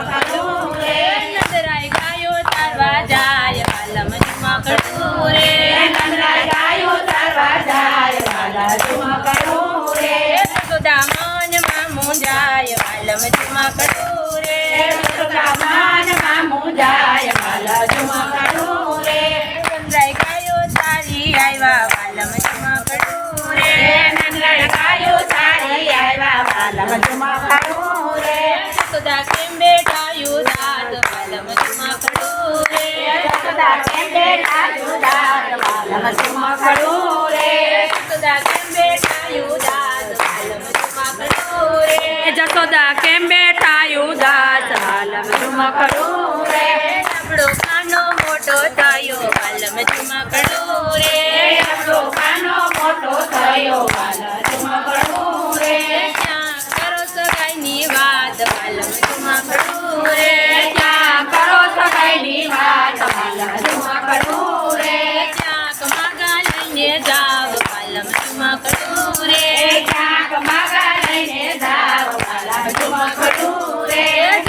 મકડુરે નજરાય ગાયો તારવા જાય વાલા મજી મકડુરે નજરાય ગાયો તારવા જાય વાલા મજી મકડુરે સુદા મન માં મુંજાય વાલા મજી મકડુરે સુદા મન માં મુંજાય વાલા મજી મકડુરે નજરાય ગાયો તારી આવ્યા વાલા મજી મકડુરે નજરાય ગાયો તારી આવ્યા વાલા મજી મકડુરે સુદા બેઠા જુદાર વાલમ વાલમ ઝુમકડું રે કેમ બેઠા ઉદાસ વાલમ ઝુમકડું રે આપણો કાનો મોટો થયો વાલમ ઝુમકડું રે આપણો કાનો મોટો થયો વાલ ઝુમકડું રે ક્યાં કરો સગાઈની વાત વાલમ ઝુમકડું રે. ક્યાં કરો સગાઈની વાત વાલ